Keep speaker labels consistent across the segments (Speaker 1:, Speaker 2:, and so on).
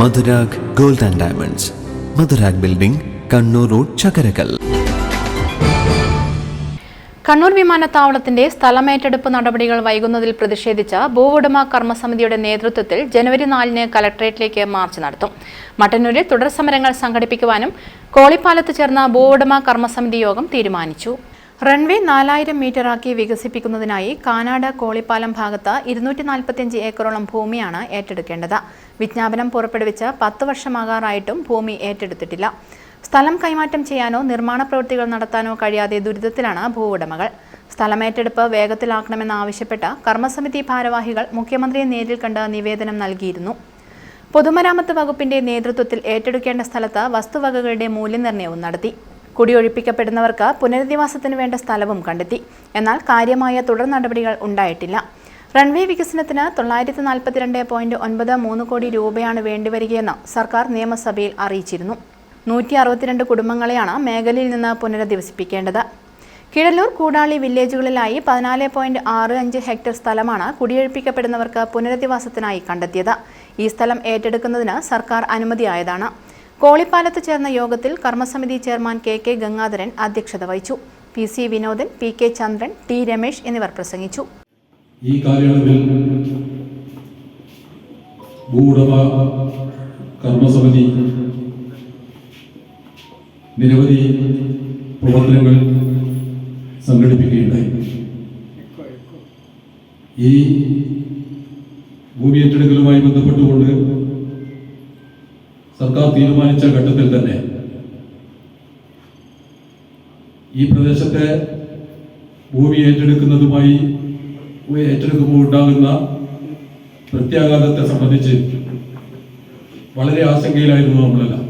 Speaker 1: Madhurag gold and diamonds. Madhurag building Kannur road Chakkarakal.
Speaker 2: Kannur വിമാനത്താവളത്തിന്റെ സ്ഥലമേറ്റെടുപ്പ് നടപടികൾ വൈകുന്നതിൽ പ്രതിഷേധിച്ച ഭൂവുടമ കർമ്മസമിതിയുടെ നേതൃത്വത്തിൽ ജനുവരി നാലിന് കലക്ടറേറ്റിലേക്ക് മാർച്ച് നടത്തും. മട്ടന്നൂരിൽ തുടർ സമരങ്ങൾ സംഘടിപ്പിക്കുവാനും കോളിപ്പാലത്ത് ചേർന്ന ഭൂവുടമ കർമ്മസമിതി യോഗം തീരുമാനിച്ചു. റൺവേ നാലായിരം മീറ്ററാക്കി വികസിപ്പിക്കുന്നതിനായി കാനാട് കോളിപ്പാലം ഭാഗത്ത് ഇരുന്നൂറ്റി നാൽപ്പത്തിയഞ്ച് ഏക്കറോളം ഭൂമിയാണ് ഏറ്റെടുക്കേണ്ടത്. വിജ്ഞാപനം പുറപ്പെടുവിച്ച് പത്ത് വർഷമാകാറായിട്ടും ഭൂമി ഏറ്റെടുത്തിട്ടില്ല. സ്ഥലം കൈമാറ്റം ചെയ്യാനോ നിർമ്മാണ പ്രവൃത്തികൾ നടത്താനോ കഴിയാതെ ദുരിതത്തിലാണ് ഭൂവുടമകൾ. സ്ഥലമേറ്റെടുപ്പ് വേഗത്തിലാക്കണമെന്നാവശ്യപ്പെട്ട് കർമ്മസമിതി ഭാരവാഹികൾ മുഖ്യമന്ത്രിയെ നേരിൽ കണ്ട് നിവേദനം നൽകിയിരുന്നു. പൊതുമരാമത്ത് വകുപ്പിന്റെ നേതൃത്വത്തിൽ ഏറ്റെടുക്കേണ്ട സ്ഥലത്ത് വസ്തുവകകളുടെ മൂല്യനിർണയവും നടത്തി. കുടിയൊഴിപ്പിക്കപ്പെടുന്നവർക്ക് പുനരധിവാസത്തിന് വേണ്ട സ്ഥലവും കണ്ടെത്തി. എന്നാൽ കാര്യമായ തുടർ നടപടികൾ ഉണ്ടായിട്ടില്ല. റൺവേ വികസനത്തിന് തൊള്ളായിരത്തി നാൽപ്പത്തിരണ്ട് പോയിന്റ് ഒൻപത് മൂന്ന് കോടി രൂപയാണ് വേണ്ടിവരികയെന്ന് സർക്കാർ നിയമസഭയിൽ അറിയിച്ചിരുന്നു. നൂറ്റി അറുപത്തിരണ്ട് കുടുംബങ്ങളെയാണ് മേഖലയിൽ നിന്ന് പുനരധിവസിപ്പിക്കേണ്ടത്. കിഴല്ലൂർ കൂടാളി വില്ലേജുകളിലായി പതിനാല് പോയിന്റ് ആറ് അഞ്ച് ഹെക്ടർ സ്ഥലമാണ് കുടിയൊഴിപ്പിക്കപ്പെടുന്നവർക്ക് പുനരധിവാസത്തിനായി കണ്ടെത്തിയത്. ഈ സ്ഥലം ഏറ്റെടുക്കുന്നതിന് സർക്കാർ അനുമതിയായതാണ്. കോളിപ്പാലത്ത് ചേർന്ന യോഗത്തിൽ കർമ്മസമിതി ചെയർമാൻ കെ കെ ഗംഗാധരൻ അധ്യക്ഷത വഹിച്ചു. P C Vinodan P K Chandran T Ramesh എന്നിവർ പ്രസംഗിച്ചു.
Speaker 3: ഈ കർമ്മസമിതി നിരവധി പ്രവർത്തനങ്ങൾ സംഘടിപ്പിക്കുകയുണ്ടായി. ഈ ഭൂമി ഏറ്റെടുക്കലുമായി ബന്ധപ്പെട്ടുകൊണ്ട് സർക്കാർ തീരുമാനിച്ച ഘട്ടത്തിൽ തന്നെ ഈ പ്രദേശത്തെ ഭൂമി ഏറ്റെടുക്കുന്നതുമായി ഏറ്റെടുക്കുമ്പോൾ ഉണ്ടാകുന്ന പ്രത്യാഘാതത്തെ സംബന്ധിച്ച് വളരെ ആശങ്കയിലായിരുന്നു നമ്മളെല്ലാം.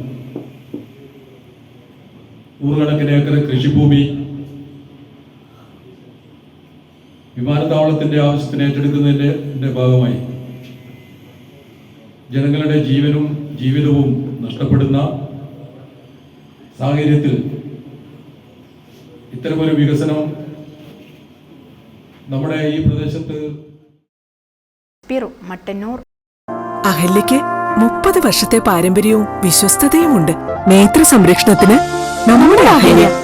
Speaker 3: നൂറുകണക്കിന് ഏക്കർ കൃഷിഭൂമി വിമാനത്താവളത്തിന്റെ ആവശ്യത്തിന് ഏറ്റെടുക്കുന്നതിന്റെ ഭാഗമായി ജനങ്ങളുടെ ജീവനും ജീവിതവും നഷ്ടപ്പെടുന്ന സാഹചര്യത്തിൽ ഇത്തരമൊരു വികസനം നമ്മുടെ ഈ പ്രദേശത്ത്
Speaker 2: മട്ടന്നൂർ.
Speaker 4: അഹല്യയ്ക്ക് മുപ്പത് വർഷത്തെ പാരമ്പര്യവും വിശ്വസ്തതയുമുണ്ട്. നേത്ര സംരക്ഷണത്തിന് നമ്മുടെ അഹല്യ.